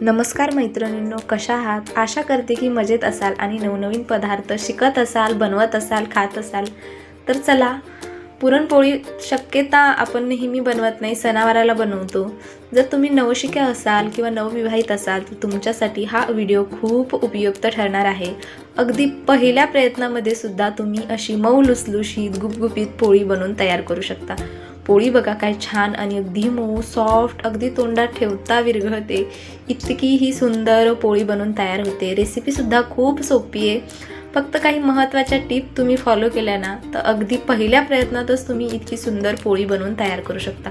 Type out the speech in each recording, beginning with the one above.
नमस्कार मैत्रिणींनो कशा आहात? आशा करते की मजेत असाल आणि नवनवीन पदार्थ शिकत असाल बनवत असाल खात असाल. तर चला पुरणपोळी शक्यता आपण नेहमी बनवत नाही सणावाराला बनवतो. जर तुम्ही नवशिक्या असाल किंवा नवविवाहित असाल तर तुमच्यासाठी हा व्हिडिओ खूप उपयुक्त ठरणार आहे. अगदी पहिल्या प्रयत्नामध्ये सुद्धा तुम्ही अशी मऊ लुसलुशीत गुपगुपीत पोळी बनवून तयार करू शकता. पोळी बघा काय छान आणि अगदी मऊ सॉफ्ट अगदी तोंडात ठेवता विरघळते. इतकी ही सुंदर पोळी बनवून तयार होते. रेसिपीसुद्धा खूप सोपी आहे. फक्त काही महत्त्वाच्या टिप तुम्ही फॉलो केल्या ना तर अगदी पहिल्या प्रयत्नातच तुम्ही इतकी सुंदर पोळी बनवून तयार करू शकता.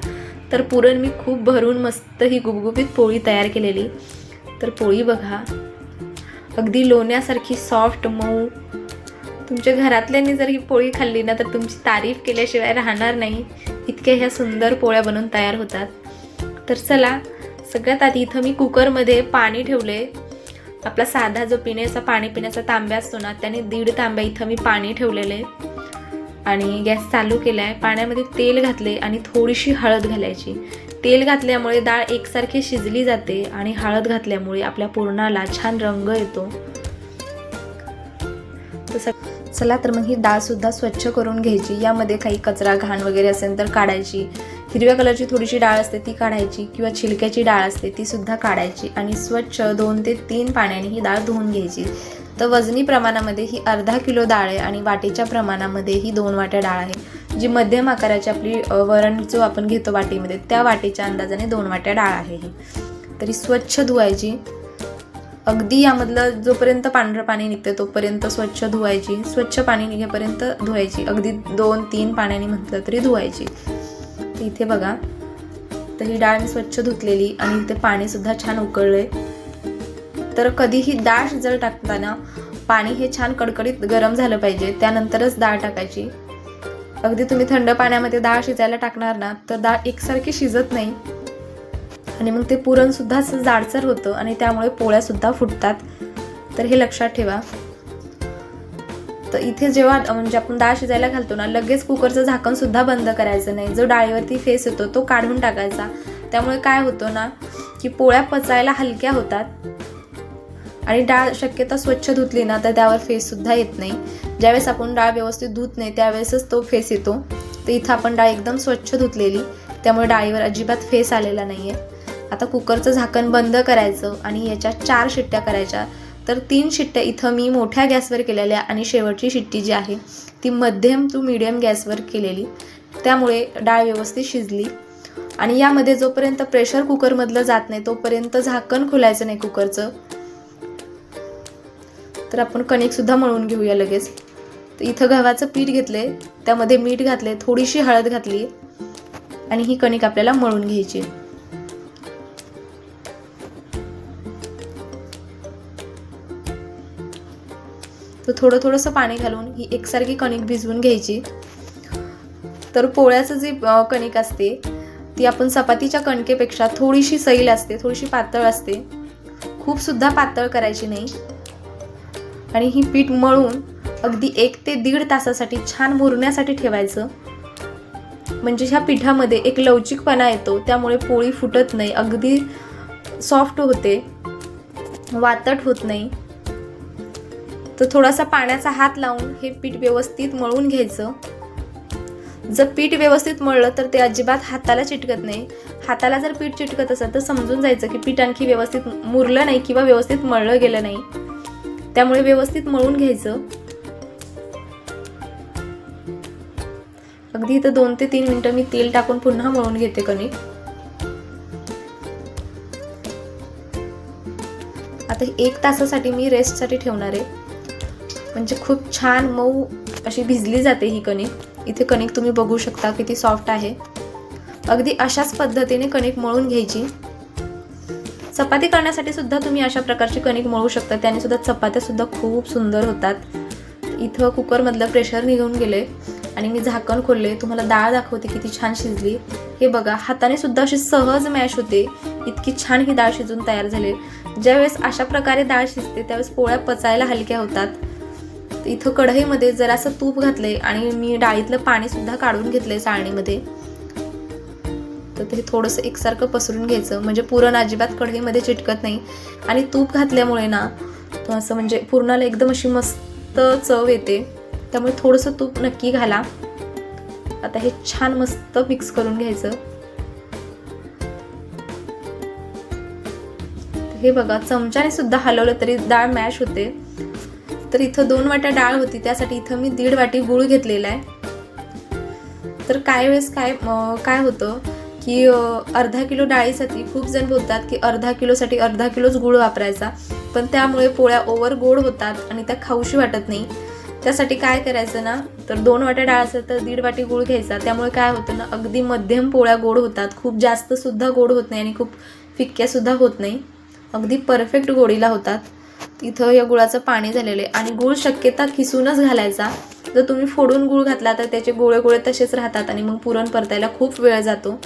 तर पुरण मी खूप भरून मस्त ही गुबगुबीत पोळी तयार केलेली. तर पोळी बघा. अगदी लोण्यासारखी सॉफ्ट मऊ. तुमच्या घरातल्यांनी जर ही पोळी खाल्ली ना तर तुमची तारीफ केल्याशिवाय राहणार नाही. इतक्या ह्या सुंदर पोळ्या बनवून तयार होतात. तर चला सगळ्यात आधी इथं मी कुकरमध्ये पाणी ठेवले आपला साधा जो पिण्याचा पाणी पिण्याचा तांब्या असतो ना त्याने दीड तांब्या इथं मी पाणी ठेवलेले आणि गॅस चालू केला आहे पाण्यामध्ये तेल घातले आणि थोडीशी हळद घालायची. तेल घातल्यामुळे डाळ एकसारखी शिजली जाते आणि हळद घातल्यामुळे आपल्या पुरणाला छान रंग येतो. तसं चला तर मग ही डाळसुद्धा स्वच्छ करून घ्यायची. यामध्ये काही कचरा घाण वगैरे असेल तर काढायची. हिरव्या कलरची थोडीशी डाळ असते ती काढायची किंवा छिलक्याची डाळ असते ती सुद्धा काढायची आणि स्वच्छ दोन ते तीन पाण्याने ही डाळ धुवून घ्यायची. तर वजनी प्रमाणामध्ये ही अर्धा किलो डाळ आहे आणि वाटीच्या प्रमाणामध्ये ही दोन वाट्या डाळ आहे. जी मध्यम आकाराची आपली वरण जो आपण घेतो वाटीमध्ये त्या वाटीच्या अंदाजाने दोन वाट्या डाळ आहे ही. तरी स्वच्छ धुवायची. अगदी यामधलं जोपर्यंत पांढरं पाणी निघतं तोपर्यंत स्वच्छ धुवायची स्वच्छ पाणी निघेपर्यंत धुवायची. अगदी दोन तीन पाण्याने म्हटलं तरी धुवायची. इथे बघा तर ही डाळ मी स्वच्छ धुतलेली आणि इथे पाणीसुद्धा छान उकळले तर कधीही डाळ शिजल टाकताना पाणी हे छान कडकडीत गरम झालं पाहिजे त्यानंतरच डाळ टाकायची. अगदी तुम्ही थंड पाण्यामध्ये डाळ शिजायला टाकणार ना तर डाळ एकसारखी शिजत नाही. आणि मग ते पुरणसुद्धा असं जाडसर होतं आणि त्यामुळे पोळ्यासुद्धा फुटतात. तर हे लक्षात ठेवा. तर इथे जेव्हा म्हणजे आपण डाळ शिजायला घालतो ना लगेच कुकरचं झाकणसुद्धा बंद करायचं नाही. जो डाळीवरती फेस येतो तो काढून टाकायचा. त्यामुळे काय होतं ना की पोळ्या पचायला हलक्या होतात आणि डाळ शक्यतो स्वच्छ धुतली ना तर त्यावर फेससुद्धा येत नाही. ज्यावेळेस आपण डाळ व्यवस्थित धुत नाही त्यावेळेसच तो फेस येतो. तर इथं आपण डाळ एकदम स्वच्छ धुतलेली. त्यामुळे डाळीवर अजिबात फेस आलेला नाही आहे आता कुकरचं झाकण बंद करायचं आणि याच्या चार शिट्ट्या करायच्या. तर तीन शिट्ट्या इथं मी मोठ्या गॅसवर केलेल्या आणि शेवटची शिट्टी जी आहे ती मध्यम टू मिडियम गॅसवर केलेली. त्यामुळे डाळ व्यवस्थित शिजली. आणि यामध्ये जोपर्यंत प्रेशर कुकरमधलं जात नाही तोपर्यंत झाकण खोलायचं नाही कुकरचं. तर आपण कणिकसुद्धा मळून घेऊया लगेच. तर इथं गव्हाचं पीठ घेतले त्यामध्ये मीठ घातले थोडीशी हळद घातली. आणि ही कणिक आपल्याला मळून घ्यायची तर थोडं थोडंसं पाणी घालून ही एकसारखी कणिक भिजवून घ्यायची. तर पोळ्याचं जी कणिक असते ती आपण चपातीच्या कणकेपेक्षा थोडीशी सैल असते थोडीशी पातळ असते. खूपसुद्धा पातळ करायची नाही. आणि ही पीठ मळून अगदी एक ते दीड तासासाठी छान मुरण्यासाठी ठेवायचं. म्हणजे ह्या पिठामध्ये एक लवचिकपणा येतो त्यामुळे पोळी फुटत नाही. अगदी सॉफ्ट होते वातट होत नाही. तर थोडासा पाण्याचा हात लावून हे पीठ व्यवस्थित मळून घ्यायचं. जर पीठ व्यवस्थित मळलं तर ते अजिबात हाताला चिटकत नाही. हाताला जर पीठ चिटकत असेल तर समजून जायचं की पीठ आणखी व्यवस्थित मुरलं नाही किंवा व्यवस्थित मळलं गेलं नाही. त्यामुळे व्यवस्थित मळून घ्यायचं. अगदी इथं दोन ते तीन मिनटं मी तेल टाकून पुन्हा मळून घेते कणिक. आता एक तासासाठी मी रेस्टसाठी ठेवणार आहे. म्हणजे खूप छान मऊ अशी भिजली जाते ही कणिक. इथे कणिक तुम्ही बघू शकता किती सॉफ्ट आहे. अगदी अशाच पद्धतीने कणिक मळून घ्यायची. चपाती करण्यासाठी सुद्धा तुम्ही अशा प्रकारची कणिक मळू शकता. त्याने सुद्धा चपात्या सुद्धा खूप सुंदर होतात. इथं कुकरमधलं प्रेशर निघून गेले आणि मी झाकण खोलले. तुम्हाला डाळ दाखवते किती छान शिजली. हे बघा हाताने सुद्धा अशी सहज मॅश होते. इतकी छान ही डाळ शिजून तयार झाली. ज्यावेळेस अशा प्रकारे डाळ शिजते त्यावेळेस पोळ्या पचायला हलक्या होतात. इथं कढईमध्ये जरासं तूप घातले आणि मी डाळीतलं पाणी सुद्धा काढून घेतलंय चाळणीमध्ये. तर ते थोडंसं एकसारखं पसरून घ्यायचं. म्हणजे पुरण अजिबात कढईमध्ये चिटकत नाही. आणि तूप घातल्यामुळे ना तो असं म्हणजे पुरणाला एकदम अशी मस्त चव येते. त्यामुळे थोडंसं तूप नक्की घाला. आता हे छान मस्त मिक्स करून घ्यायचं. हे बघा चमच्याने सुद्धा हलवलं तरी डाळ मॅश होते. तर इथं दोन वाट्या डाळ होती त्यासाठी इथं मी दीड वाटी गूळ घेतलेला आहे. तर काय वेळेस काय काय होतं की अर्धा किलो डाळीसाठी खूप जण बोलतात की अर्धा किलोसाठी अर्धा किलोच गूळ वापरायचा. पण त्यामुळे पोळ्या ओव्हर गोड होतात आणि त्या खाऊशी वाटत नाही. त्यासाठी काय करायचं ना तर दोन वाट्या डाळ असेल तर दीड वाटी गूळ घ्यायचा. त्यामुळे काय होतं ना अगदी मध्यम पोळ्या गोड होतात. खूप जास्तसुद्धा गोड होत नाही आणि खूप फिक्क्यासुद्धा होत नाही. अगदी परफेक्ट गोडीला होतात. इथं या गुळाचं पाणी झालेलं आहे. आणि गुळ शक्यता खिसूनच घालायचा. जर तुम्ही फोडून गुळ घातला तर त्याचे गोळे गोळे तसेच राहतात आणि मग पुरण परतायला खूप वेळ जातो.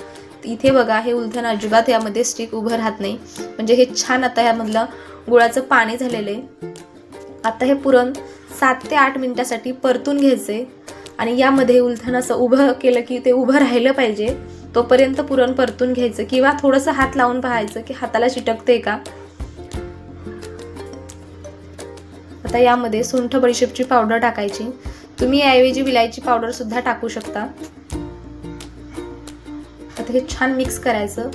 इथे बघा हे उलथन अजिबात यामध्ये स्टिक उभं राहत नाही. म्हणजे हे छान आता यामधलं गुळाचं पाणी झालेलं आहे. आता हे पुरण सात ते आठ मिनटासाठी परतून घ्यायचे आणि यामध्ये उलथन असं उभं केलं की ते उभं राहिलं पाहिजे. तोपर्यंत पुरण परतून घ्यायचं. किंवा थोडंसं हात लावून पाहायचं की हाताला चिटकते का? आता यामध्ये सुंठ बडीशेपची पावडर टाकायची. तुम्ही याऐवजी विलायची पावडर सुद्धा टाकू शकता. आता हे छान मिक्स करायचं.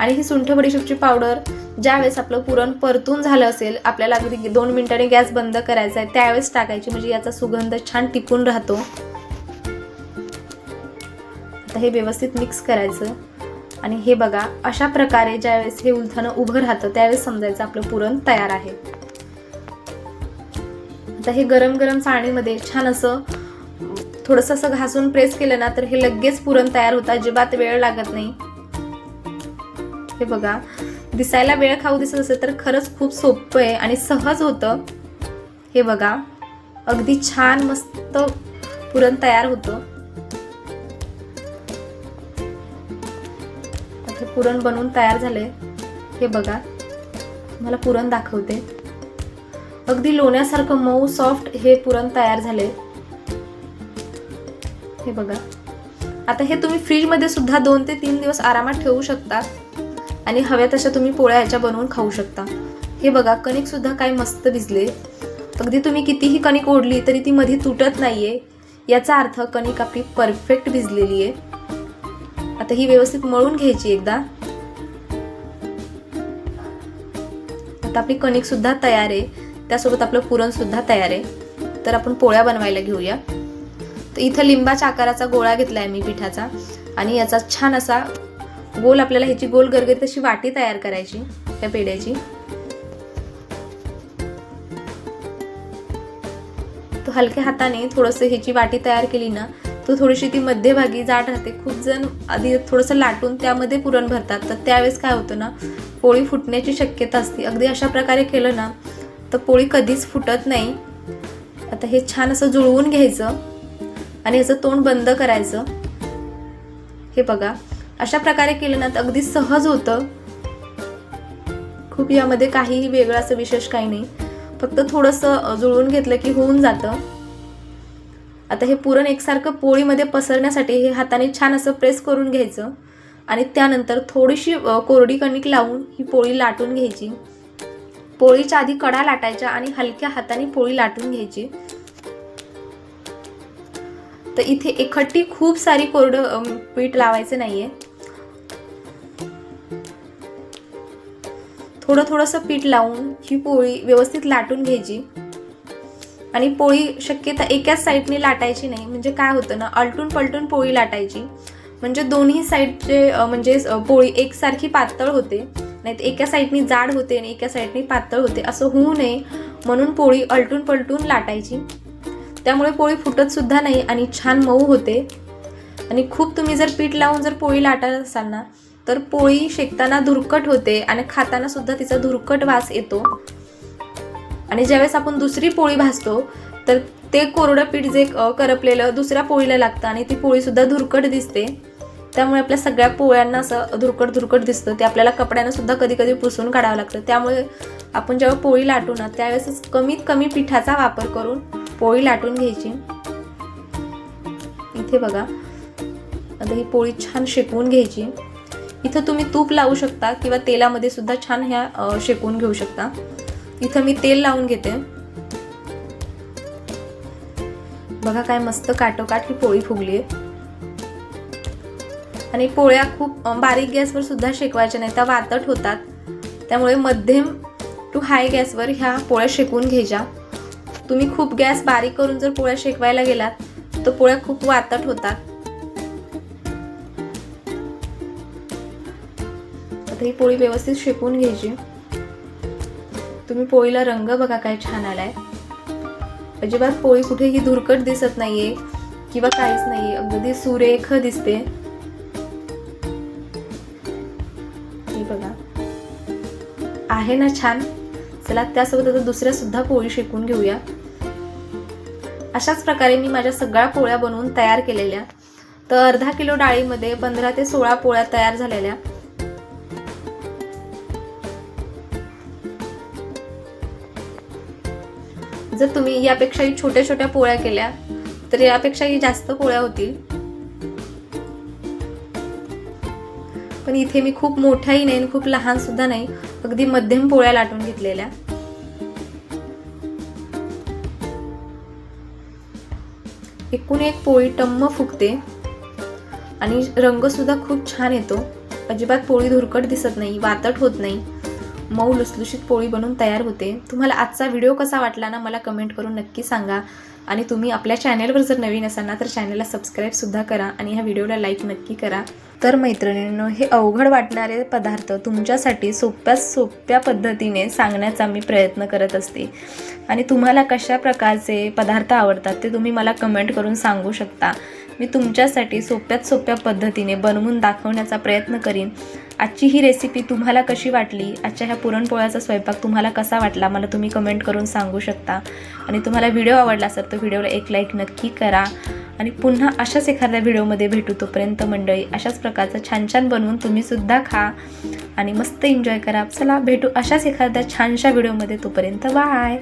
आणि ही सुंठ बडीशेपची पावडर ज्यावेळेस आपलं पुरण परतून झालं असेल आपल्याला अगदी दोन मिनिटांनी गॅस बंद करायचा आहे त्यावेळेस टाकायची. म्हणजे याचा सुगंध छान टिकून राहतो. आता हे व्यवस्थित मिक्स करायचं. आणि हे बघा अशा प्रकारे ज्यावेळेस हे उलथानं उभं राहतं त्यावेळेस समजायचं आपलं पुरण तयार आहे. आता हे गरम गरम चाळणीमध्ये छान असं थोडंसं असं घासून प्रेस केलं ना तर हे लगेच पुरण तयार होतं. अजिबात वेळ लागत नाही. हे बघा दिसायला वेळ खाऊ दिसत असेल तर खरंच खूप सोपं आहे आणि सहज होतं. हे बघा अगदी छान मस्त पुरण तयार होतं. हे पुरण बनवून तयार झाले हे बघा मला पुरण दाखवते. अगदी लोण्यासारखं मऊ सॉफ्ट हे पुरण तयार झाले. हे बघा. आता हे तुम्ही फ्रीजमध्ये सुद्धा दोन ते तीन दिवस आरामात ठेवू शकता आणि हव्या तशा तुम्ही पोळ्या याच्या बनवून खाऊ शकता. हे बघा कणिक सुद्धा काय मस्त भिजले. अगदी तुम्ही कितीही कणिक ओढली तरी ती मध्ये तुटत नाहीये. याचा अर्थ कणिक आपली परफेक्ट भिजलेली आहे. आता ही व्यवस्थित मळून घ्यायची एकदा. आता आपली कणिक सुद्धा तयार आहे. त्यासोबत आपलं पुरणसुद्धा तयार आहे. तर आपण पोळ्या बनवायला घेऊया. तर इथं लिंबाच्या आकाराचा गोळा घेतला आहे मी पिठाचा. आणि याचा छान असा गोल आपल्याला ह्याची गोल गरगरीत अशी वाटी तयार करायची त्या पेढ्याची. तो हलक्या हाताने थोडंसं ह्याची वाटी तयार केली ना तो थोडीशी ती मध्यभागी जाड राहते. खूप जण आधी थोडंसं लाटून त्यामध्ये पुरण भरतात. तर त्यावेळेस काय होतं ना पोळी फुटण्याची शक्यता असते. अगदी अशा प्रकारे केलं ना तर पोळी कधीच फुटत नाही. आता हे छान असं जुळवून घ्यायचं आणि याचं तोंड बंद करायचं. हे बघा अशा प्रकारे केलं ना तर अगदी सहज होतं. खूप यामध्ये काहीही वेगळं असं विशेष काही नाही. फक्त थोडंसं जुळवून घेतलं की होऊन जातं. आता हे पुरण एकसारखं पोळीमध्ये पसरण्यासाठी हे हाताने छान असं प्रेस करून घ्यायचं आणि त्यानंतर थोडीशी कोरडी कणिक लावून ही पोळी लाटून घ्यायची. पोळीच्या आधी कडा लाटायच्या आणि हलक्या हाताने पोळी लाटून घ्यायची. तर इथे एकट्टी खूप सारी कोरडं पीठ लावायचं नाहीये. थोडं थोडंसं पीठ लावून ही पोळी व्यवस्थित लाटून घ्यायची. आणि पोळी शक्यता एकाच साईडने लाटायची नाही. म्हणजे काय होतं ना अलटून पलटून पोळी लाटायची. म्हणजे दोन्ही साईडचे म्हणजे पोळी एकसारखी पातळ होते. नाही एका साईडनी जाड होते आणि एका साईडनी पातळ होते. असं होऊ नये. म्हणून पोळी अलटून पलटून लाटायची. त्यामुळे पोळी फुटत सुद्धा नाही आणि छान मऊ होते. आणि खूप तुम्ही जर पीठ लावून जर पोळी लाटत असाल ना तर पोळी शेकताना धुरकट होते आणि खाताना सुद्धा तिचा धुरकट वास येतो. आणि ज्यावेळेस आपण दुसरी पोळी भाजतो तर ते कोरडं पीठ जे करपलेलं दुसऱ्या पोळीला लागतं आणि ती पोळीसुद्धा धुरकट दिसते. त्यामुळे आपल्या सगळ्या पोळ्यांना असं धुरकट धुरकट दिसतं. ते आपल्याला कपड्यानं सुद्धा कधी कधी पुसून काढावं लागतं. त्यामुळे आपण जेव्हा पोळी लाटू ना त्यावेळेस कमीत कमी पिठाचा वापर करून पोळी लाटून घ्यायची. इथे बघा. आता ही पोळी छान शेकवून घ्यायची. इथं तुम्ही तूप लावू शकता किंवा तेलामध्ये सुद्धा छान ह्या शेकवून घेऊ शकता. इथं मी तेल लावून घेते. बघा काय मस्त काटोकाट ही पोळी फुगली आहे आणि पोळ्या खूप बारीक गॅसवर सुद्धा शेकवायच्या नाही त्या वातट होतात. त्यामुळे मध्यम टू हाय गॅसवर ह्या पोळ्या शेकून घ्यायच्या. तुम्ही खूप गॅस बारीक करून जर पोळ्या शेकवायला गेलात तर पोळ्या खूप वातट होतात. आता ही पोळी व्यवस्थित शेकून घ्यायची. तुम्ही पोळीला रंग बघा काय छान आलाय. अजिबात पोळी कुठेही धुरकट दिसत नाहीये किंवा काहीच नाहीये. अगदी सुरेख दिसते. आहे ना छान? चला त्यासोबत आता दुसऱ्या सुद्धा पोळी शेकून घेऊया. अशाच प्रकारे मी माझ्या सगळ्या पोळ्या बनवून तयार केलेल्या. तर अर्धा किलो डाळीमध्ये पंधरा ते सोळा पोळ्या तयार झालेल्या. जर तुम्ही यापेक्षाही छोट्या छोट्या पोळ्या केल्या तर यापेक्षाही जास्त पोळ्या होतील. पण इथे मी खूप मोठ्याही नाही आणि खूप लहान सुद्धा नाही. अगदी मध्यम पोळ्या लाटून घेतलेल्या. एकूण एक पोळी टम्म फुगते. आणि रंग सुद्धा खूप छान येतो. अजिबात पोळी धुरकट दिसत नाही वातट होत नाही. मऊ लुसलुशीत पोळी बनवून तयार होते. तुम्हाला आजचा व्हिडिओ कसा वाटला ना मला कमेंट करून नक्की सांगा. आणि तुम्ही आपल्या चॅनेलवर जर नवीन असाल ना तर चॅनलला सबस्क्राईबसुद्धा करा आणि ह्या व्हिडिओला लाईक नक्की करा. तर मैत्रिणींनो हे अवघड वाटणारे पदार्थ तुमच्यासाठी सोप्या सोप्या पद्धतीने सांगण्याचा मी प्रयत्न करत असते. आणि तुम्हाला कशा प्रकारचे पदार्थ आवडतात ते तुम्ही मला कमेंट करून सांगू शकता. मी तुमच्यासाठी सोप्यात सोप्या पद्धतीने बनवून दाखवण्याचा प्रयत्न करीन. आजची ही रेसिपी तुम्हाला कशी वाटली? आजच्या ह्या पुरणपोळ्याचा स्वयंपाक तुम्हाला कसा वाटला? मला तुम्ही कमेंट करून सांगू शकता. आणि तुम्हाला व्हिडिओ आवडला असेल तर व्हिडिओला एक लाईक नक्की करा. आणि पुन्हा अशाच एखाद्या व्हिडिओमध्ये भेटू तोपर्यंत मंडळी अशाच प्रकारचं छान छान बनवून तुम्हीसुद्धा खा. आणि मस्त एन्जॉय करा. चला भेटू अशाच एखाद्या छानशा व्हिडिओमध्ये तोपर्यंत बाय